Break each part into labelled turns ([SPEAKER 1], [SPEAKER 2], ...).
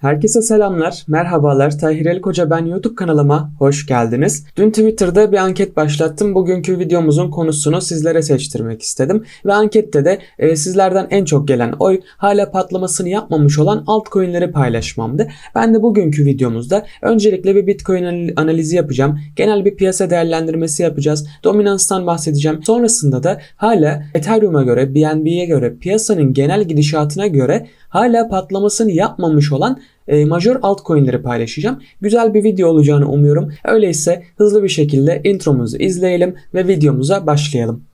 [SPEAKER 1] Herkese selamlar, merhabalar. Tahir El Koca ben YouTube kanalıma hoş geldiniz. Dün Twitter'da bir anket başlattım. Bugünkü videomuzun konusunu sizlere seçtirmek istedim. Ve ankette de e, sizlerden en çok gelen oy hala patlamasını yapmamış olan altcoin'leri paylaşmamdı. Ben de bugünkü videomuzda öncelikle bir Bitcoin analizi yapacağım. Genel bir piyasa değerlendirmesi yapacağız. Dominanstan bahsedeceğim. Sonrasında da hala Ethereum'a göre, BNB'ye göre, piyasanın genel gidişatına göre hala patlamasını yapmamış olan e, major altcoin'leri paylaşacağım. Güzel bir video olacağını umuyorum. Öyleyse hızlı bir şekilde intromuzu izleyelim ve videomuza başlayalım.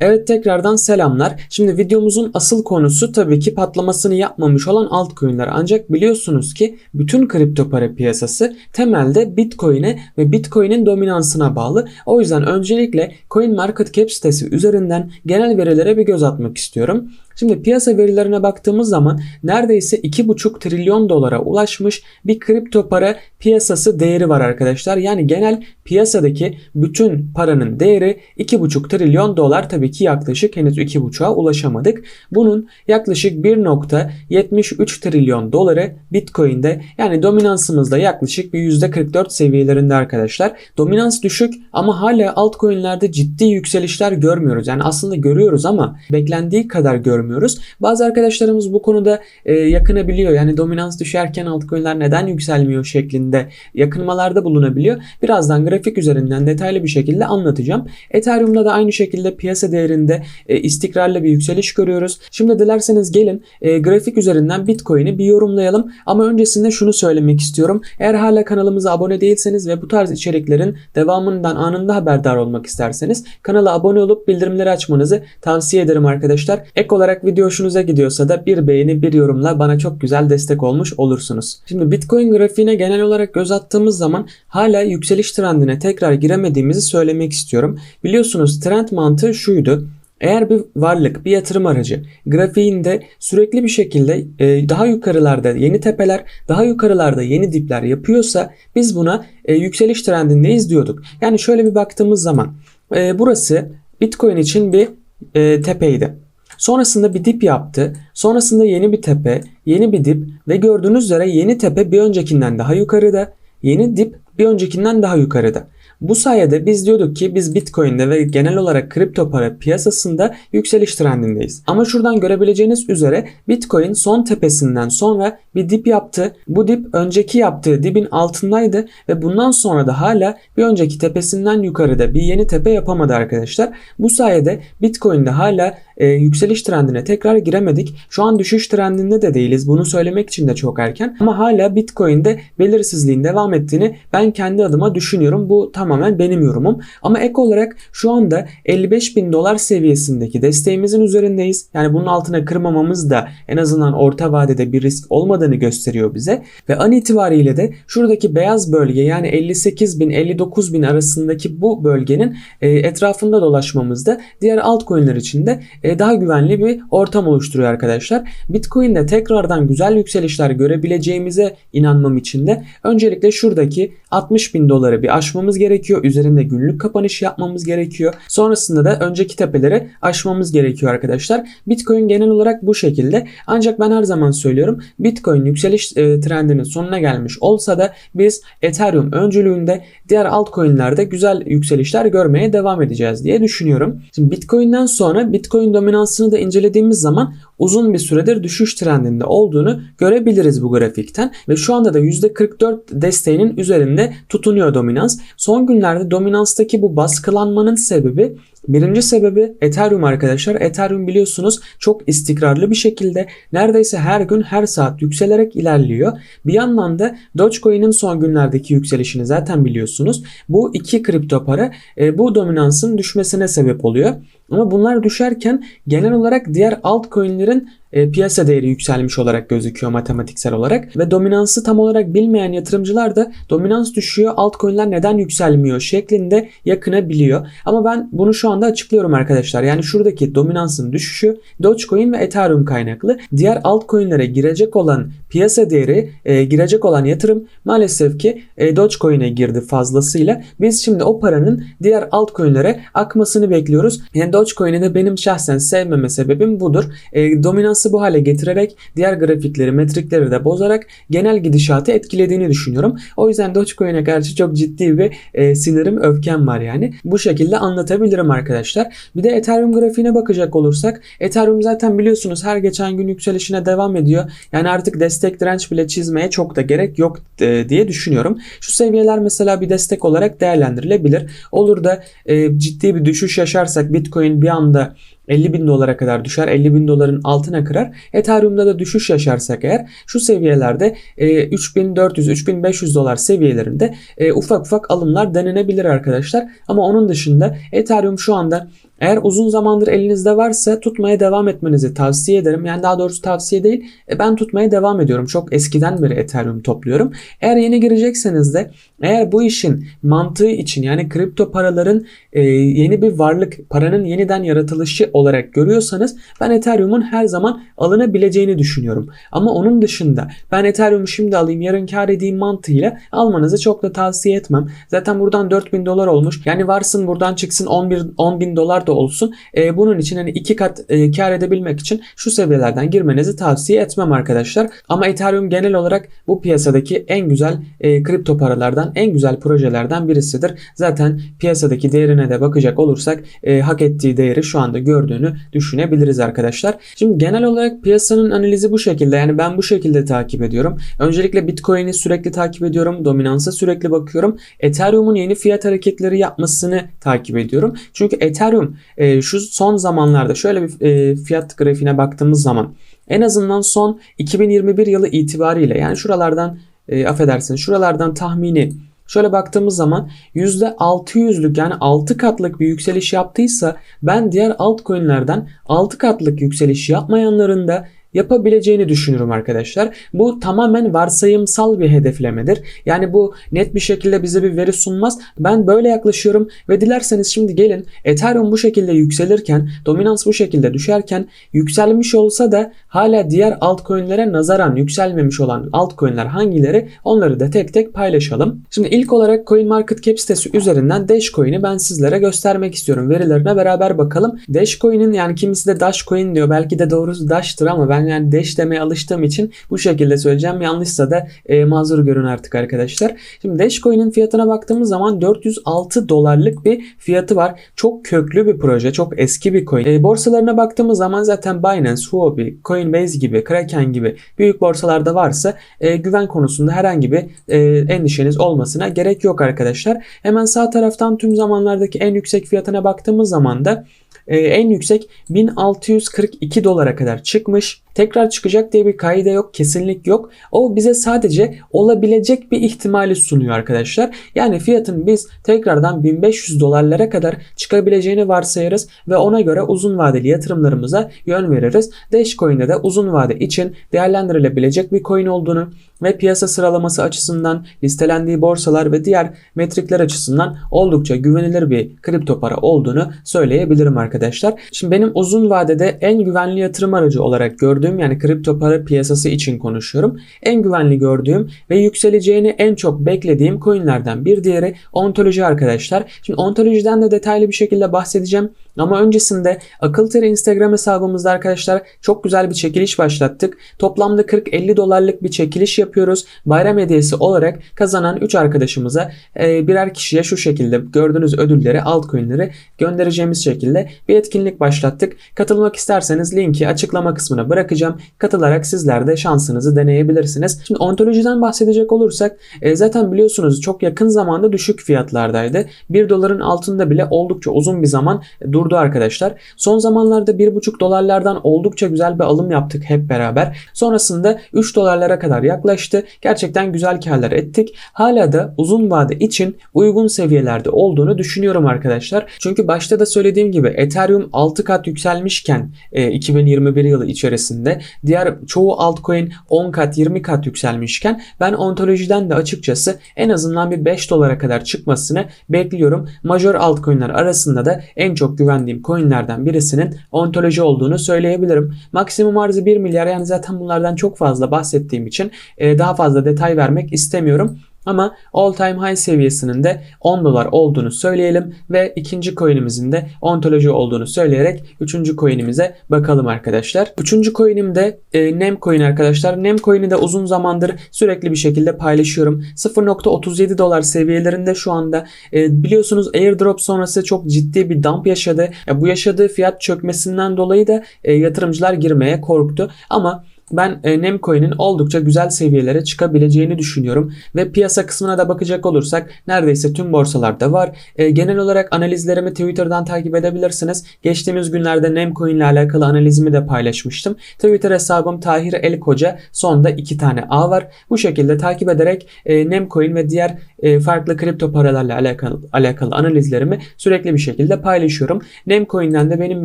[SPEAKER 1] Evet tekrardan selamlar. Şimdi videomuzun asıl konusu tabii ki patlamasını yapmamış olan altcoin'ler. Ancak biliyorsunuz ki bütün kripto para piyasası temelde Bitcoin'e ve Bitcoin'in dominansına bağlı. O yüzden öncelikle CoinMarketCap sitesi üzerinden genel verilere bir göz atmak istiyorum. Şimdi piyasa verilerine baktığımız zaman neredeyse 2,5 trilyon dolara ulaşmış bir kripto para piyasası değeri var arkadaşlar. Yani genel piyasadaki bütün paranın değeri 2,5 trilyon dolar tabii ki yaklaşık henüz 2,5'a ulaşamadık. Bunun yaklaşık 1.73 trilyon doları Bitcoin'de yani dominansımızda yaklaşık bir %44 seviyelerinde arkadaşlar. Dominans düşük ama hala altcoin'lerde ciddi yükselişler görmüyoruz. Yani aslında görüyoruz ama beklendiği kadar görmüyoruz görmüyoruz. Bazı arkadaşlarımız bu konuda e, yakınabiliyor. Yani dominans düşerken altcoin'ler neden yükselmiyor şeklinde yakınmalarda bulunabiliyor. Birazdan grafik üzerinden detaylı bir şekilde anlatacağım. Ethereum'da da aynı şekilde piyasa değerinde e, istikrarlı bir yükseliş görüyoruz. Şimdi dilerseniz gelin e, grafik üzerinden Bitcoin'i bir yorumlayalım. Ama öncesinde şunu söylemek istiyorum. Eğer hala kanalımıza abone değilseniz ve bu tarz içeriklerin devamından anında haberdar olmak isterseniz kanala abone olup bildirimleri açmanızı tavsiye ederim arkadaşlar. Ek olarak olarak video hoşunuza gidiyorsa da bir beğeni bir yorumla bana çok güzel destek olmuş olursunuz. Şimdi Bitcoin grafiğine genel olarak göz attığımız zaman hala yükseliş trendine tekrar giremediğimizi söylemek istiyorum. Biliyorsunuz trend mantığı şuydu. Eğer bir varlık, bir yatırım aracı grafiğinde sürekli bir şekilde e, daha yukarılarda yeni tepeler, daha yukarılarda yeni dipler yapıyorsa biz buna e, yükseliş trendindeyiz diyorduk. Yani şöyle bir baktığımız zaman e, burası Bitcoin için bir e, tepeydi. Sonrasında bir dip yaptı. Sonrasında yeni bir tepe, yeni bir dip ve gördüğünüz üzere yeni tepe bir öncekinden daha yukarıda. Yeni dip bir öncekinden daha yukarıda. Bu sayede biz diyorduk ki biz Bitcoin'de ve genel olarak kripto para piyasasında yükseliş trendindeyiz. Ama şuradan görebileceğiniz üzere Bitcoin son tepesinden sonra bir dip yaptı. Bu dip önceki yaptığı dibin altındaydı ve bundan sonra da hala bir önceki tepesinden yukarıda bir yeni tepe yapamadı arkadaşlar. Bu sayede Bitcoin'de hala e, yükseliş trendine tekrar giremedik. Şu an düşüş trendinde de değiliz. Bunu söylemek için de çok erken. Ama hala Bitcoin'de belirsizliğin devam ettiğini ben kendi adıma düşünüyorum. Bu tamamen benim yorumum. Ama ek olarak şu anda 55 bin dolar seviyesindeki desteğimizin üzerindeyiz. Yani bunun altına kırmamamız da en azından orta vadede bir risk olmadığını gösteriyor bize. Ve an itibariyle de şuradaki beyaz bölge yani 58 bin 59 bin arasındaki bu bölgenin e, etrafında dolaşmamızda diğer altcoin'ler için de e, daha güvenli bir ortam oluşturuyor arkadaşlar. Bitcoin'de tekrardan güzel yükselişler görebileceğimize inanmam için de öncelikle şuradaki 60 bin doları bir aşmamız gerekiyor. Üzerinde günlük kapanış yapmamız gerekiyor. Sonrasında da önceki tepeleri aşmamız gerekiyor arkadaşlar. Bitcoin genel olarak bu şekilde. Ancak ben her zaman söylüyorum Bitcoin yükseliş e, trendinin sonuna gelmiş olsa da biz Ethereum öncülüğünde diğer altcoin'lerde güzel yükselişler görmeye devam edeceğiz diye düşünüyorum. Şimdi Bitcoin'den sonra Bitcoin dominansını da incelediğimiz zaman uzun bir süredir düşüş trendinde olduğunu görebiliriz bu grafikten ve şu anda da %44 desteğinin üzerinde tutunuyor dominans. Son günlerde dominanstaki bu baskılanmanın sebebi Birinci sebebi Ethereum arkadaşlar. Ethereum biliyorsunuz çok istikrarlı bir şekilde neredeyse her gün her saat yükselerek ilerliyor. Bir yandan da Dogecoin'in son günlerdeki yükselişini zaten biliyorsunuz. Bu iki kripto para e, bu dominansın düşmesine sebep oluyor. Ama bunlar düşerken genel olarak diğer altcoin'lerin e, piyasa değeri yükselmiş olarak gözüküyor matematiksel olarak ve dominansı tam olarak bilmeyen yatırımcılar da dominans düşüyor altcoin'ler neden yükselmiyor şeklinde yakınabiliyor. Ama ben bunu şu anda açıklıyorum arkadaşlar. Yani şuradaki dominansın düşüşü Dogecoin ve Ethereum kaynaklı. Diğer altcoin'lere girecek olan piyasa değeri, e, girecek olan yatırım maalesef ki e, Dogecoin'e girdi fazlasıyla. Biz şimdi o paranın diğer altcoin'lere akmasını bekliyoruz. Yani Dogecoin'i de benim şahsen sevmeme sebebim budur. E, dominansı bu hale getirerek diğer grafikleri, metrikleri de bozarak genel gidişatı etkilediğini düşünüyorum. O yüzden Dogecoin'e karşı çok ciddi bir e, sinirim, öfkem var yani. Bu şekilde anlatabilirim arkadaşlar. Bir de Ethereum grafiğine bakacak olursak Ethereum zaten biliyorsunuz her geçen gün yükselişine devam ediyor. Yani artık destek direnç bile çizmeye çok da gerek yok e, diye düşünüyorum. Şu seviyeler mesela bir destek olarak değerlendirilebilir. Olur da e, ciddi bir düşüş yaşarsak Bitcoin bir anda 50 bin dolara kadar düşer. 50 bin doların altına kırar. Ethereum'da da düşüş yaşarsak eğer şu seviyelerde e, 3400-3500 dolar seviyelerinde e, ufak ufak alımlar denenebilir arkadaşlar. Ama onun dışında Ethereum şu anda eğer uzun zamandır elinizde varsa tutmaya devam etmenizi tavsiye ederim. Yani daha doğrusu tavsiye değil. E, ben tutmaya devam ediyorum. Çok eskiden beri Ethereum topluyorum. Eğer yeni girecekseniz de eğer bu işin mantığı için yani kripto paraların e, yeni bir varlık, paranın yeniden yaratılışı olarak görüyorsanız ben Ethereum'un her zaman alınabileceğini düşünüyorum. Ama onun dışında ben Ethereum'u şimdi alayım yarın kar edeyim mantığıyla almanızı çok da tavsiye etmem. Zaten buradan 4000 dolar olmuş. Yani varsın buradan çıksın 11 10 bin dolar da olsun. E, bunun için hani iki kat e, kar edebilmek için şu seviyelerden girmenizi tavsiye etmem arkadaşlar. Ama Ethereum genel olarak bu piyasadaki en güzel e, kripto paralardan, en güzel projelerden birisidir. Zaten piyasadaki değerine de bakacak olursak e, hak ettiği değeri şu anda gördüğünü düşünebiliriz arkadaşlar. Şimdi genel olarak piyasanın analizi bu şekilde. Yani ben bu şekilde takip ediyorum. Öncelikle Bitcoin'i sürekli takip ediyorum. Dominansa sürekli bakıyorum. Ethereum'un yeni fiyat hareketleri yapmasını takip ediyorum. Çünkü Ethereum e, şu son zamanlarda şöyle bir e, fiyat grafiğine baktığımız zaman en azından son 2021 yılı itibariyle yani şuralardan e, affedersiniz şuralardan tahmini Şöyle baktığımız zaman %600'lük yani 6 katlık bir yükseliş yaptıysa ben diğer altcoin'lerden 6 katlık yükseliş yapmayanların da yapabileceğini düşünürüm arkadaşlar. Bu tamamen varsayımsal bir hedeflemedir. Yani bu net bir şekilde bize bir veri sunmaz. Ben böyle yaklaşıyorum ve dilerseniz şimdi gelin Ethereum bu şekilde yükselirken, dominans bu şekilde düşerken yükselmiş olsa da hala diğer altcoin'lere nazaran yükselmemiş olan altcoin'ler hangileri onları da tek tek paylaşalım. Şimdi ilk olarak CoinMarketCap sitesi üzerinden Dashcoin'i ben sizlere göstermek istiyorum. Verilerine beraber bakalım. Dashcoin'in yani kimisi de Dashcoin diyor. Belki de doğrusu Dash'tır ama ben yani Dash demeye alıştığım için bu şekilde söyleyeceğim. Yanlışsa da e, mazur görün artık arkadaşlar. Şimdi Dashcoin'in fiyatına baktığımız zaman 406 dolarlık bir fiyatı var. Çok köklü bir proje. Çok eski bir coin. E, borsalarına baktığımız zaman zaten Binance, Huobi, Coinbase gibi, Kraken gibi büyük borsalarda varsa e, güven konusunda herhangi bir e, endişeniz olmasına gerek yok arkadaşlar. Hemen sağ taraftan tüm zamanlardaki en yüksek fiyatına baktığımız zaman da e, en yüksek 1642 dolara kadar çıkmış. Tekrar çıkacak diye bir kaide yok, kesinlik yok. O bize sadece olabilecek bir ihtimali sunuyor arkadaşlar. Yani fiyatın biz tekrardan 1500 dolarlara kadar çıkabileceğini varsayarız ve ona göre uzun vadeli yatırımlarımıza yön veririz. Dashcoin'de de uzun vade için değerlendirilebilecek bir coin olduğunu ve piyasa sıralaması açısından listelendiği borsalar ve diğer metrikler açısından oldukça güvenilir bir kripto para olduğunu söyleyebilirim arkadaşlar. Şimdi benim uzun vadede en güvenli yatırım aracı olarak gördüğüm yani kripto para piyasası için konuşuyorum. En güvenli gördüğüm ve yükseleceğini en çok beklediğim coinlerden bir diğeri ontoloji arkadaşlar. Şimdi ontolojiden de detaylı bir şekilde bahsedeceğim. Ama öncesinde Akılteri Instagram hesabımızda arkadaşlar çok güzel bir çekiliş başlattık. Toplamda 40-50 dolarlık bir çekiliş yapıyoruz. Bayram hediyesi olarak kazanan 3 arkadaşımıza e, birer kişiye şu şekilde gördüğünüz ödülleri, altcoin'leri göndereceğimiz şekilde bir etkinlik başlattık. Katılmak isterseniz linki açıklama kısmına bırakacağım. Katılarak sizler de şansınızı deneyebilirsiniz. Şimdi ontolojiden bahsedecek olursak e, zaten biliyorsunuz çok yakın zamanda düşük fiyatlardaydı. 1 doların altında bile oldukça uzun bir zaman durdu arkadaşlar. Son zamanlarda 1,5 dolarlardan oldukça güzel bir alım yaptık hep beraber. Sonrasında 3 dolarlara kadar yaklaştı. Gerçekten güzel karlar ettik. Hala da uzun vade için uygun seviyelerde olduğunu düşünüyorum arkadaşlar. Çünkü başta da söylediğim gibi Ethereum 6 kat yükselmişken e, 2021 yılı içerisinde diğer çoğu altcoin 10 kat 20 kat yükselmişken ben ontolojiden de açıkçası en azından bir 5 dolara kadar çıkmasını bekliyorum. Major altcoin'ler arasında da en çok güvendiğim coin'lerden birisinin ontoloji olduğunu söyleyebilirim. Maksimum arzı 1 milyar yani zaten bunlardan çok fazla bahsettiğim için e, daha fazla detay vermek istemiyorum. Ama all time high seviyesinin de 10 dolar olduğunu söyleyelim ve ikinci coin'imizin de ontoloji olduğunu söyleyerek üçüncü coin'imize bakalım arkadaşlar. Üçüncü coin'im de e, Nem coin arkadaşlar. Nem coin'i de uzun zamandır sürekli bir şekilde paylaşıyorum. 0.37 dolar seviyelerinde şu anda e, biliyorsunuz airdrop sonrası çok ciddi bir dump yaşadı. Ya, bu yaşadığı fiyat çökmesinden dolayı da e, yatırımcılar girmeye korktu. Ama ben e, Nemcoin'in oldukça güzel seviyelere çıkabileceğini düşünüyorum. Ve piyasa kısmına da bakacak olursak neredeyse tüm borsalarda var. E, genel olarak analizlerimi Twitter'dan takip edebilirsiniz. Geçtiğimiz günlerde Nemcoin ile alakalı analizimi de paylaşmıştım. Twitter hesabım Tahir Elkoca. Sonda iki tane A var. Bu şekilde takip ederek e, Nemcoin ve diğer e, farklı kripto paralarla alakalı, alakalı analizlerimi sürekli bir şekilde paylaşıyorum. Nemcoin'den de benim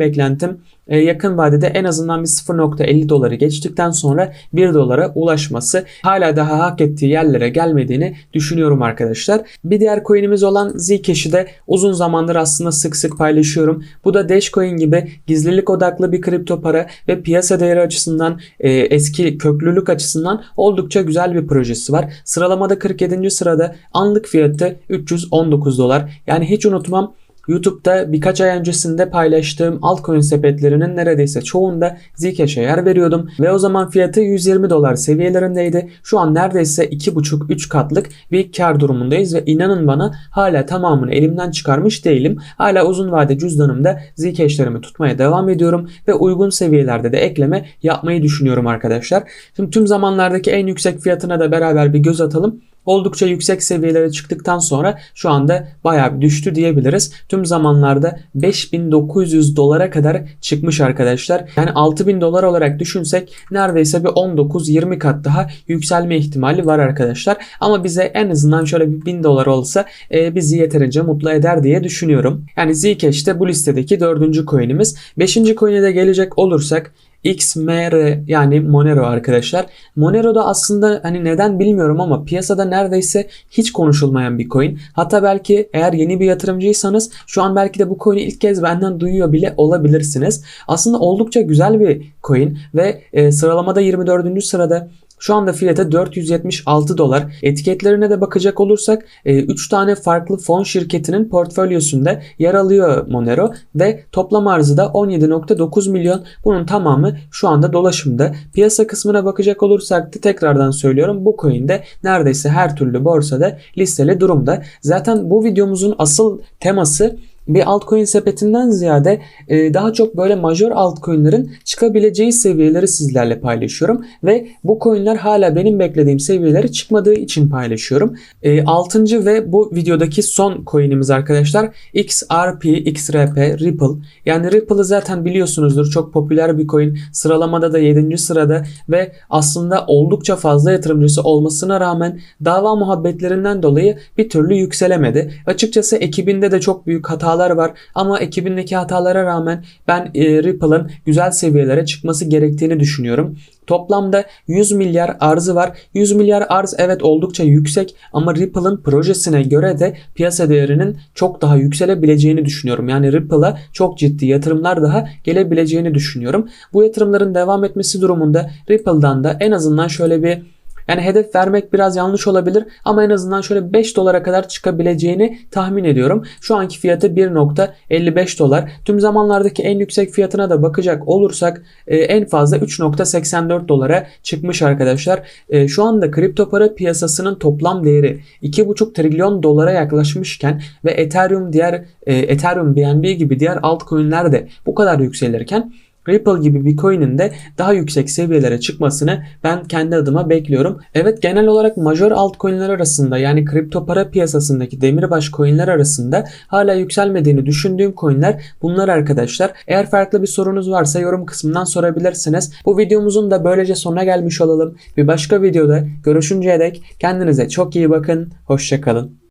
[SPEAKER 1] beklentim yakın vadede en azından bir 0.50 doları geçtikten sonra 1 dolara ulaşması hala daha hak ettiği yerlere gelmediğini düşünüyorum arkadaşlar. Bir diğer coin'imiz olan Zcash'i de uzun zamandır aslında sık sık paylaşıyorum. Bu da Dashcoin gibi gizlilik odaklı bir kripto para ve piyasa değeri açısından e, eski köklülük açısından oldukça güzel bir projesi var. Sıralamada 47. sırada anlık fiyatı 319 dolar. Yani hiç unutmam YouTube'da birkaç ay öncesinde paylaştığım altcoin sepetlerinin neredeyse çoğunda Zcash'e yer veriyordum ve o zaman fiyatı 120 dolar seviyelerindeydi. Şu an neredeyse 2,5-3 katlık bir kar durumundayız ve inanın bana hala tamamını elimden çıkarmış değilim. Hala uzun vade cüzdanımda Zcash'lerimi tutmaya devam ediyorum ve uygun seviyelerde de ekleme yapmayı düşünüyorum arkadaşlar. Şimdi tüm zamanlardaki en yüksek fiyatına da beraber bir göz atalım oldukça yüksek seviyelere çıktıktan sonra şu anda bayağı bir düştü diyebiliriz. Tüm zamanlarda 5900 dolara kadar çıkmış arkadaşlar. Yani 6000 dolar olarak düşünsek neredeyse bir 19-20 kat daha yükselme ihtimali var arkadaşlar. Ama bize en azından şöyle bir 1000 dolar olsa e, bizi yeterince mutlu eder diye düşünüyorum. Yani Zcash de bu listedeki dördüncü coin'imiz. Beşinci coin'e de gelecek olursak XMR yani Monero arkadaşlar. Monero da aslında hani neden bilmiyorum ama piyasada neredeyse hiç konuşulmayan bir coin. Hatta belki eğer yeni bir yatırımcıysanız şu an belki de bu coin'i ilk kez benden duyuyor bile olabilirsiniz. Aslında oldukça güzel bir coin ve e, sıralamada 24. sırada şu anda fiyatı 476 dolar. Etiketlerine de bakacak olursak 3 e, tane farklı fon şirketinin portfölyosunda yer alıyor Monero ve toplam arzı da 17.9 milyon. Bunun tamamı şu anda dolaşımda. Piyasa kısmına bakacak olursak da tekrardan söylüyorum bu coin de neredeyse her türlü borsada listeli durumda. Zaten bu videomuzun asıl teması bir altcoin sepetinden ziyade e, daha çok böyle major altcoin'lerin çıkabileceği seviyeleri sizlerle paylaşıyorum ve bu coin'ler hala benim beklediğim seviyeleri çıkmadığı için paylaşıyorum. E, 6. ve bu videodaki son coin'imiz arkadaşlar XRP, XRP, Ripple. Yani Ripple'ı zaten biliyorsunuzdur çok popüler bir coin. Sıralamada da 7. sırada ve aslında oldukça fazla yatırımcısı olmasına rağmen dava muhabbetlerinden dolayı bir türlü yükselemedi. Açıkçası ekibinde de çok büyük hatalar hatalar var ama ekibindeki hatalara rağmen ben e, Ripple'ın güzel seviyelere çıkması gerektiğini düşünüyorum. Toplamda 100 milyar arzı var. 100 milyar arz evet oldukça yüksek ama Ripple'ın projesine göre de piyasa değerinin çok daha yükselebileceğini düşünüyorum. Yani Ripple'a çok ciddi yatırımlar daha gelebileceğini düşünüyorum. Bu yatırımların devam etmesi durumunda Ripple'dan da en azından şöyle bir yani hedef vermek biraz yanlış olabilir ama en azından şöyle 5 dolara kadar çıkabileceğini tahmin ediyorum. Şu anki fiyatı 1.55 dolar. Tüm zamanlardaki en yüksek fiyatına da bakacak olursak e, en fazla 3.84 dolara çıkmış arkadaşlar. E, şu anda kripto para piyasasının toplam değeri 2.5 trilyon dolara yaklaşmışken ve Ethereum diğer e, Ethereum BNB gibi diğer altcoin'ler de bu kadar yükselirken Ripple gibi bir coin'in de daha yüksek seviyelere çıkmasını ben kendi adıma bekliyorum. Evet genel olarak major altcoin'ler arasında yani kripto para piyasasındaki demirbaş coin'ler arasında hala yükselmediğini düşündüğüm coin'ler bunlar arkadaşlar. Eğer farklı bir sorunuz varsa yorum kısmından sorabilirsiniz. Bu videomuzun da böylece sonuna gelmiş olalım. Bir başka videoda görüşünceye dek kendinize çok iyi bakın. Hoşçakalın.